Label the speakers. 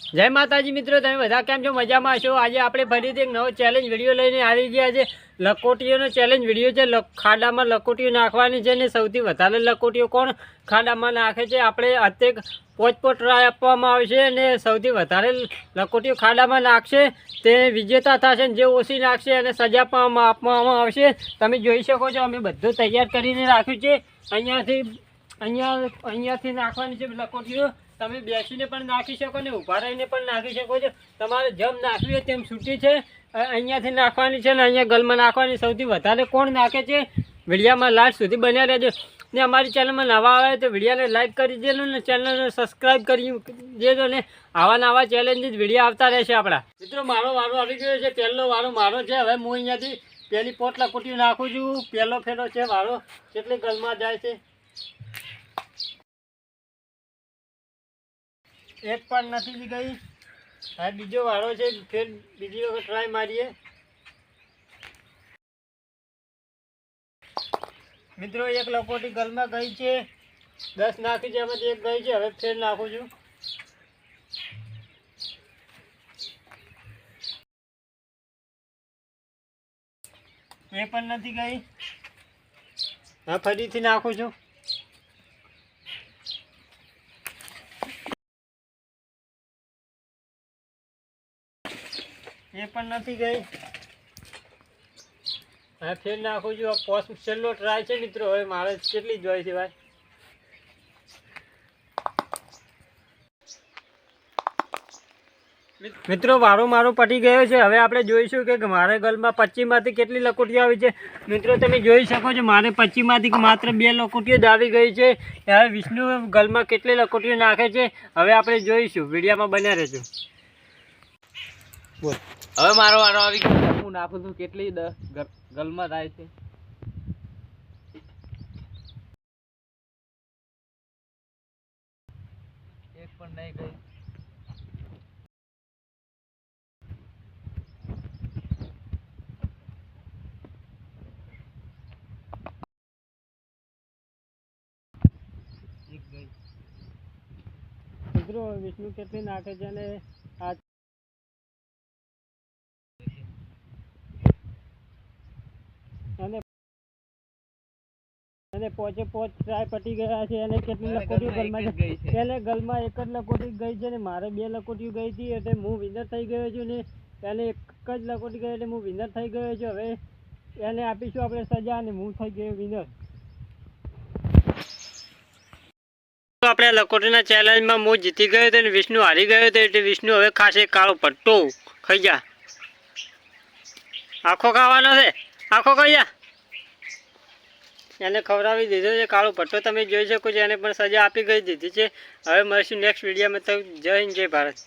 Speaker 1: જય માતાજી મિત્રો, તમે બધા કેમ છો? મજામાં છો? આજે આપણે ફરીથી એક નવો ચેલેન્જ વીડિયો લઈને આવી ગયા છે. લકોટીઓનો ચેલેન્જ વીડિયો છે. ખાડામાં લકોટીઓ નાખવાની છે ને સૌથી વધારે લકોટીઓ કોણ ખાડામાં નાખે છે? આપણે અત્યારે પોચ પોચ ટ્રાય આપવામાં આવશે અને સૌથી વધારે લકોટીઓ ખાડામાં નાખશે. તે વિજેતા થશે અને જે ઓછી નાખશે એને સજા પણ આપવામાં આવશે. તમે જોઈ શકો છો, અમે બધું તૈયાર કરીને રાખ્યું છે. અહીંયાથી અહીંયા અહીંયાથી નાખવાની છે લકોટીઓ તમે બેસીને પણ નાખી શકો ને ઊભા રહીને પણ નાખી શકો છો. તમારે જેમ નાખવી હોય તેમ છૂટી છે. અહીંયાથી નાખવાની છે ને અહીંયા ગલમાં નાખવાની સૌથી વધારે કોણ નાખે છે? વિડીયામાં લાસ્ટ સુધી બન્યા રહેજો. ને અમારી ચેનલમાં નવા આવે તો વિડીયાને લાઇક કરી દેજો ને ચેનલને સબસ્ક્રાઈબ કરી દેજો ને. આવા નવા ચેલેન્જીસ વીડિયો આવતા રહેશે આપણા. મિત્રો, મારો વારો આવી ગયો છે. પહેલો વારો મારો છે. હવે હું અહીંયાથી પહેલી પોટલા લકોટી નાખું છું. પહેલો ફેરો છે વારો. કેટલી ગલમાં જાય છે? એક પણ નથી ગઈ હવે બીજો વાળો છે, ફેર બીજી વખત ટ્રાય મારીએ. મિત્રો, એક લકોટી ગલમાં ગઈ છે. દસ નાખી છે એમાંથી એક ગઈ છે. હવે ફેર નાખું છું. એ પણ નથી ગઈ. હા, ફરીથી નાખું છું. એ પણ નથી ગઈ. હા ફેર નાખું છું. આ પોસ્ટ છેલ્લો ટ્રાય છે મિત્રો. હવે મારે કેટલી જોઈ છે ભાઈ? મિત્રો વારો મારો પટી ગયો છે. હવે આપણે જોઈશું કે મારે ગલમાં પચીમાંથી કેટલી લકોટીઓ આવી છે. મિત્રો તમે જોઈ શકો છો મારે પચીમાંથી માત્ર બે લકોટીઓ જ આવી ગઈ છે. હવે વિષ્ણુ ગલમાં કેટલી લકોટીઓ નાખે છે હવે આપણે જોઈશું. વિડીયામાં બન્યા રહેજો. બોલ.
Speaker 2: હવે મારો વારો આવી ગયો. હું નાખું છું કેટલી દ- ગલમાં થાય છે. એક પણ નહીં ગઈ. એક ગઈ.
Speaker 1: વિષ્ણુ કેટલી નાખે છે અને અને પોચે પોચ ટ્રાય પટી ગયા છે. અને કેટલી લકોટીઓ
Speaker 2: ગલમાં ગઈ છે.
Speaker 1: ગલમાં એક જ લકોટી ગઈ છે ને મારે બે લકોટીઓ ગઈ હતી એટલે હું વિનર થઈ ગયો છું ને એને એક જ લકોટી ગઈ એટલે હું વિનર થઈ ગયો છું. હવે એને આપીશું આપણે સજા અને હું થઈ ગયો વિનર આપણે લકોટીના ચેલેન્જમાં હું જીતી ગયો હતો અને વિષ્ણુ હારી ગયો હતો એટલે વિષ્ણુ હવે ખાશે કાળો પટ્ટો ખાઈ જા. આખો ખાવાનો છે? આખો ખાઈ જા. એને ખવડાવી દીધો છે, કાળો પટ્ટો તમે જોઈ શકો છો, એને પણ સજા આપી ગઈ દીધી છે. હવે મળીશું નેક્સ્ટ વિડીયોમાં તો જય હિન્દ, જય ભારત.